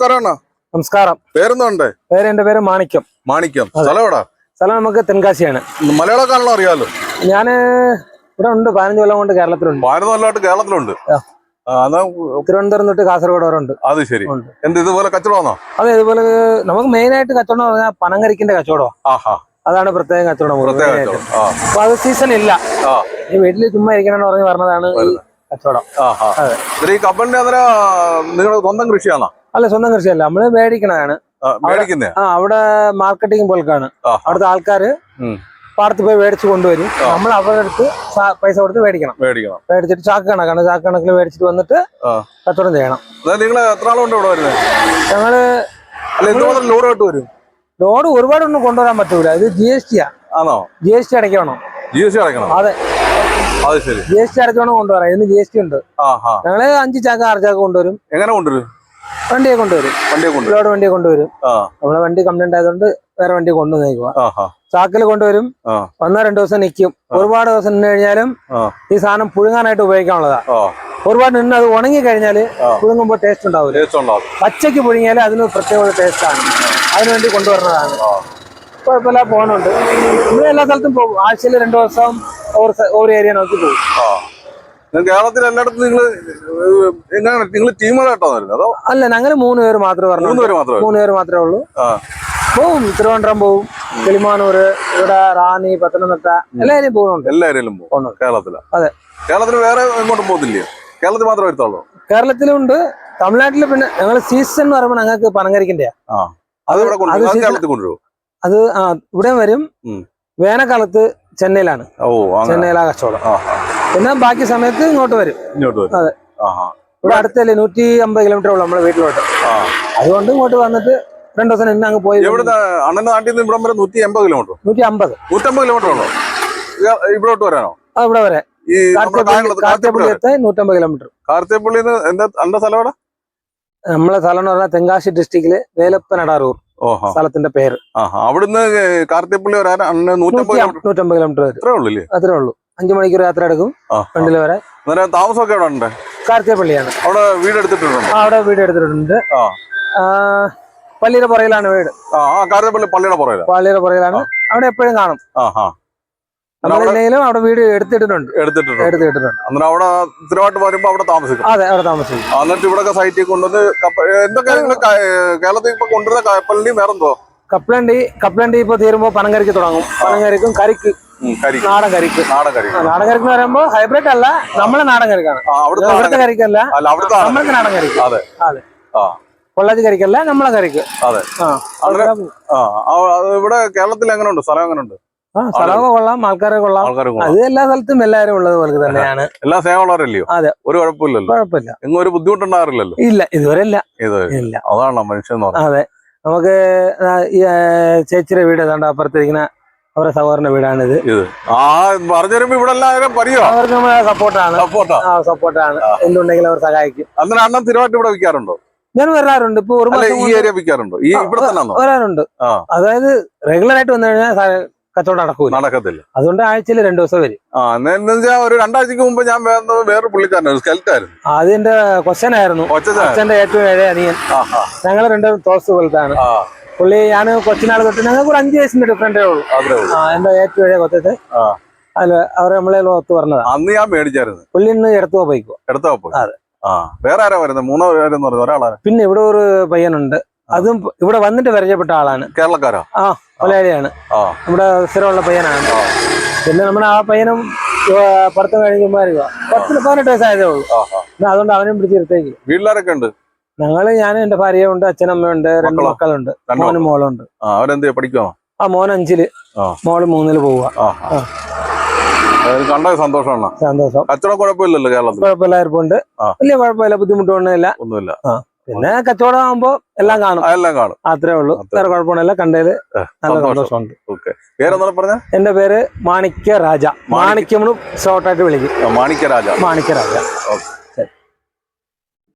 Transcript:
നമസ്കാരം അണ്ണാ നമസ്കാരം. പേരെന്തുണ്ട്? പേര് എന്റെ പേര് മാണിക്യം. മാണിക്യം. സ്ഥലം എവിടാ സ്ഥലം നമുക്ക് തെൻകാശിയാണ്. മലയാളക്കാരനോ അറിയാലോ? ഞാൻ ഇവിടെ ഉണ്ട് പതിനഞ്ച് കൊല്ലം കൊണ്ട് കേരളത്തിലുണ്ട്. ഭാരത കൊല്ലമായിട്ട് കേരളത്തിലുണ്ട്. തിരുവനന്തപുരം തൊട്ട് കാസർഗോഡ് വരെ ഉണ്ട്. അത് ശരി. എന്ത് ഇതുപോലെ കച്ചവടമാണോ? അതെ ഇതുപോലെ നമുക്ക് മെയിൻ ആയിട്ട് കച്ചവടം പറഞ്ഞാൽ പനങ്കരിക്കിന്റെ കച്ചവടം ആഹാ. അതാണ് പ്രത്യേകം കച്ചവടം അപ്പൊ അത് സീസൺ ഇല്ല. ഈ വീട്ടിൽ ചുമ്മാ ഇരിക്കണമെന്ന് പറഞ്ഞു പറഞ്ഞതാണ് ഈ കച്ചവടം. അതെ. ഈ കപ്പലിന്റെ അന്നേരം നിങ്ങളുടെ സ്വന്തം കൃഷിയാണോ? അല്ല സ്വന്തം കൃഷിയല്ല. നമ്മൾ മേടിക്കണതാണ്. ആ അവിടെ മാർക്കറ്റിംഗ് പോലക്കാണ് അവിടുത്തെ ആൾക്കാര്. പാടത്ത് പോയി മേടിച്ചു കൊണ്ടുവരും. നമ്മൾ അവരുടെ അടുത്ത് പൈസ കൊടുത്ത് മേടിക്കണം. മേടിക്കണം. മേടിച്ചിട്ട് ചാക്ക് കണക്കാണ് ചാക്ക് കണക്കിൽ മേടിച്ചിട്ട് വന്നിട്ട് കച്ചവടം ചെയ്യണം. അതായത് നിങ്ങൾ എത്ര ആളുണ്ട് ഇവിടെ വരുന്നത് ഞങ്ങൾ ലോഡായിട്ട് ലോഡ് വരും. ലോഡ് ഒരുപാടൊന്നും കൊണ്ടുവരാൻ പറ്റൂല. ഇത് ജി എസ് ടി ആണോ? ജി എസ് ടി അടയ്ക്കണം? ജി എസ് ടി അടയ്ക്കണം. അതെ. ജി എസ് ടി അടച്ചോണം കൊണ്ടുവരാം. ഇന്ന് ജി എസ് ടി ഉണ്ട്. ഞങ്ങൾ അഞ്ച് ചാക്ക് ആറ് ചാക്ക് കൊണ്ടുവരും. എങ്ങനെ കൊണ്ടുവരും? വണ്ടിയെ കൊണ്ടുവരും. വണ്ടിയെ കൊണ്ടുവരും. ലോഡ് വണ്ടിയെ കൊണ്ടുവരും. നമ്മളെ വണ്ടി കംപ്ലൈന്റ് ആയതുകൊണ്ട് വേറെ വണ്ടി കൊണ്ടുവന്നേക്കുക ചാക്കിൽ കൊണ്ടുവരും. വന്നാ ഒന്നോ രണ്ടു ദിവസം നിൽക്കും ഒരുപാട് ദിവസം നിന്ന് കഴിഞ്ഞാലും ഈ സാധനം പുഴുങ്ങാനായിട്ട് ഉപയോഗിക്കാനുള്ളതാ. ഒരുപാട് നിന്ന് അത് ഉണങ്ങി കഴിഞ്ഞാൽ പുഴുങ്ങുമ്പോ പുഴുങ്ങുമ്പോൾ ടേസ്റ്റ് ഉണ്ടാവില്ല. പച്ചയ്ക്ക് പുഴുങ്ങിയാൽ അതിന് പ്രത്യേക ടേസ്റ്റ് ടേസ്റ്റാണ് അതിനുവേണ്ടി കൊണ്ടുവരുന്നതാണ്. കുഴപ്പമില്ല പോകുന്നുണ്ട് നമ്മൾ എല്ലാ സ്ഥലത്തും പോകും. ആഴ്ചയിൽ രണ്ടു ദിവസം ഓവർ ഏരിയ നോക്കി പോകും. കേരളത്തിൽ എല്ലായിടത്തും നിങ്ങൾ എങ്ങനെയാണ് നിങ്ങൾ ടീമുകളായിട്ടോ അതോ അല്ല ഞങ്ങൾ മൂന്ന് പേര് മാത്രമേ മൂന്ന് പറഞ്ഞു പേര് മാത്രമേ മൂന്ന് പേര് മാത്രമേ ഉള്ളൂ. പോവും തിരുവനന്തപുരം പോവും കിളിമാനൂര് ഇവിടെ റാന്നി പത്തനംതിട്ട എല്ലാവരും പോകുന്നുണ്ട്. എല്ലാവരും പോകും കേരളത്തിൽ. അതെ. കേരളത്തിൽ വേറെ എങ്ങോട്ടും പോകുന്നില്ലേ കേരളത്തിൽ മാത്രമേ വരുത്തുള്ളൂ? കേരളത്തിലുണ്ട്. തമിഴ്നാട്ടിൽ പിന്നെ ഞങ്ങൾ സീസൺ എന്ന് പറയുമ്പോൾ ഞങ്ങൾക്ക് പനങ്കരിക്കിന്റെ ആ. അത് ആ ഇവിടെ വരും. വേനൽക്കാലത്ത് ചെന്നൈയിലാണ്. ചെന്നൈയിലാ കച്ചവടം. പിന്നെ ബാക്കി സമയത്ത് ഇങ്ങോട്ട് വരും. ഇങ്ങോട്ട് വരും. അതെ. ഇവിടെ അടുത്തല്ലേ? നൂറ്റി അമ്പത് കിലോമീറ്റർ ഉള്ളു നമ്മുടെ വീട്ടിലോട്ട്. അതുകൊണ്ട് ഇങ്ങോട്ട് വന്നിട്ട് രണ്ടു ദിവസം എന്നെ അങ്ങ് പോയി. അണ്ണന്റെ നാട്ടിൽ നിന്ന് ഇവിടം വരെ നൂറ്റി എൺപത് കിലോമീറ്റർ നൂറ്റി അമ്പത് നൂറ്റമ്പത് കിലോമീറ്റർ ഉള്ളു? ഇവിടോട്ട് വരാനോ? ആ ഇവിടെ വരെ. നൂറ്റമ്പത് കിലോമീറ്റർ എന്താ അണ്ട സ്ഥലം നമ്മളെ സ്ഥലം എന്ന് പറഞ്ഞാൽ തെങ്കാശി ഡിസ്ട്രിക്റ്റിൽ വേലപ്പനടാറൂർ സ്ഥലത്തിന്റെ പേര്. അവിടുന്ന് കാർത്തിയപ്പള്ളി വരാൻ നൂറ്റമ്പത് നൂറ്റി കിലോമീറ്റർ അത്രേ ഉള്ളൂ. അഞ്ചു മണിക്കൂർ യാത്ര എടുക്കും ഫ്രണ്ടിൽ വരെ താമസമൊക്കെ ഉണ്ട്? കാർത്തികപ്പള്ളിയാണ് അവിടെ വീട് എടുത്തിട്ടുണ്ട്? അവിടെ വീട് എടുത്തിട്ടുണ്ട്. പള്ളിയുടെ പുറയിലാണ് വീട്. പള്ളിയുടെ പുറയിലാണ് പള്ളിയുടെ പുറയിലാണ് അവിടെ എപ്പോഴും കാണും. ആ അവിടെ വീട് എടുത്തിട്ടുണ്ട് എടുത്തിട്ടുണ്ട് എടുത്തിട്ടുണ്ട് അന്നേരം അവിടെ സ്ഥിരമായിട്ട് വരുമ്പോ അവിടെ താമസിക്കും. അതെ അവിടെ താമസിക്കും. എന്നിട്ട് ഇവിടെ സൈറ്റിൽ കൊണ്ടുവന്ന് എന്തൊക്കെ കേരളത്തിൽ ഇപ്പൊ കൊണ്ടുവരുന്ന കപ്പലിന്റെയും വേറെന്തോ? കപ്പലണ്ടി കപ്പലണ്ടി ഇപ്പൊ തീരുമ്പോ പനങ്കരിക്ക് തുടങ്ങും. പനങ്കരിക്കും കരിക്ക്. നാടൻ കരിക്ക്. നാടൻ കരിക്ക്. നാടൻ കരിക്ക് എന്ന് പറയുമ്പോ ഹൈബ്രിഡ് അല്ല നമ്മളെ നാടൻ കരിക്കാണ്. അവിടുത്തെ. കരിക്കല്ല നമ്മൾക്ക് നാടൻ കരിക്ക്. അതെ. അതെ. പൊള്ളാച്ചി കരിക്കല്ല നമ്മളെ കരിക്ക്. അതെ. ഇവിടെ കേരളത്തിൽ എങ്ങനെയുണ്ട്? സ്ഥലം എങ്ങനെയുണ്ട്? ആ സ്ഥലമൊക്കെ കൊള്ളാം ആൾക്കാരെ കൊള്ളാം. അത് എല്ലാ സ്ഥലത്തും എല്ലാവരും ഉള്ളത് പോലെ തന്നെയാണ്. എല്ലാ സ്നേഹമുള്ളവരല്ലയോ? അതെ. ഒരു കുഴപ്പമില്ലല്ലോ. കുഴപ്പമില്ല. എങ്ങും ഒരു ബുദ്ധിമുട്ടുണ്ടാകാറില്ലല്ലോ? ഇല്ല ഇതുവരെ ഇല്ല. ഇതുവരെ ഇല്ല. അതാണ് മനുഷ്യൻ അതെ. നമുക്ക് ചേച്ചിയുടെ വീട് ഏതാണ്ട് അപ്പുറത്തിരിക്കുന്ന അവരുടെ സഹോദരന്റെ വീടാണിത്. ആ പറഞ്ഞു വരുമ്പോ ഇവിടെ എല്ലാവരും പറയോ അവർക്ക് നമ്മളെ സപ്പോർട്ടാണ്. സപ്പോർട്ടാ? ആ സപ്പോർട്ടാണ്. എന്തുണ്ടെങ്കിലും അവർ സഹായിക്കും. അന്നേരം അണ്ണൻ സ്ഥിരമായിട്ട് ഇവിടെ വിൽക്കാറുണ്ടോ? ഞാൻ വരാറുണ്ട്. ഇപ്പൊ ഒരു മാസം വരാറുണ്ട്. അതായത് റെഗുലർ ആയിട്ട് വന്നു കഴിഞ്ഞാൽ കച്ചവടം നടക്കൂല. നടക്കത്തില്ല. അതുകൊണ്ട് ആഴ്ചയിൽ രണ്ടു ദിവസം വരും. ആ ഒരു രണ്ടാഴ്ചക്ക് മുമ്പ് ഞാൻ വേറെ പുള്ളിക്കാരനായിരുന്നു സ്കെൽറ്റായിരുന്നു അതിന്റെ കൊച്ചനായിരുന്നു. അച്ഛന്റെ ഏറ്റവും ഏഴ് അനിയൻ. ഞങ്ങൾ രണ്ടും തോസ് പോലത്താണ് പുള്ളി ഞാൻ കൊച്ചിനാൾ തൊട്ട് ഞങ്ങൾക്ക് ഒരു അഞ്ച് വയസ്സിന്റെ ഡിഫറന്റേ ഉള്ളൂ. ആ എന്റെ ഏറ്റവും ഏഴ് കൊച്ചത്ത്. അല്ല അവരെ നമ്മളെ ഒത്തു പറഞ്ഞതാ. അന്ന് ഞാൻ മേടിച്ചായിരുന്നു. പുള്ളി ഇന്ന് എടുത്തു പോയിക്കോ. എടുത്താ പോയി. അതെ. വേറെ ആരാ വരുന്നത് മൂന്നോ പേരെന്ന് പറഞ്ഞു ഒരാളാണ് പിന്നെ ഇവിടെ ഒരു പയ്യനുണ്ട്. അതും ഇവിടെ വന്നിട്ട് പരിചയപ്പെട്ട ആളാണ്. കേരളക്കാരോ? ആ മലയാളിയാണ് നമ്മുടെ സ്ഥിരമുള്ള പയ്യനാണ്. പിന്നെ നമ്മുടെ ആ പയ്യനും പഠിത്തം കഴിഞ്ഞുമ്പോൾ പത്തിന് പതിനെട്ട് വയസ്സായതേ ഉള്ളൂ. അതുകൊണ്ട് അവനും പിടിച്ചിരുത്തേക്ക് വീട്ടിലാരൊക്കെ ഉണ്ട്? ഞങ്ങൾ ഞാൻ എന്റെ ഭാര്യയുണ്ട് അച്ഛനമ്മയുണ്ട് രണ്ട് മക്കളോ? മക്കളുണ്ട് മോനും മോളുണ്ട്. അവരെന്ത് പഠിക്കുമോ ആ മോൻ അഞ്ചിൽ. മോൾ മൂന്നിൽ പോവുക കണ്ട സന്തോഷമാണ് സന്തോഷം. കച്ചവടം കുഴപ്പമില്ലല്ലോ കേരളത്തിൽ? കുഴപ്പമില്ല ഇരിപ്പുണ്ട്. ആ. വലിയ കുഴപ്പമില്ല ബുദ്ധിമുട്ടൊന്നുമില്ല. ഒന്നുമില്ല. പിന്നെ കച്ചവടം ആകുമ്പോ എല്ലാം കാണും. എല്ലാം കാണും. അത്രേ ഉള്ളൂ. വേറെ കുഴപ്പമൊന്നുമില്ല കണ്ടതിൽ നല്ല സന്തോഷം. സന്തോഷമുണ്ട്. ഓക്കെ. പേരെന്താ പറഞ്ഞ? എന്റെ പേര് മാണിക്യ. രാജ മാണിക്യം ഷോർട്ടായിട്ട് വിളിക്കും. മാണിക്യ രാജ മാണിക്യ രാജ ഓക്കെ.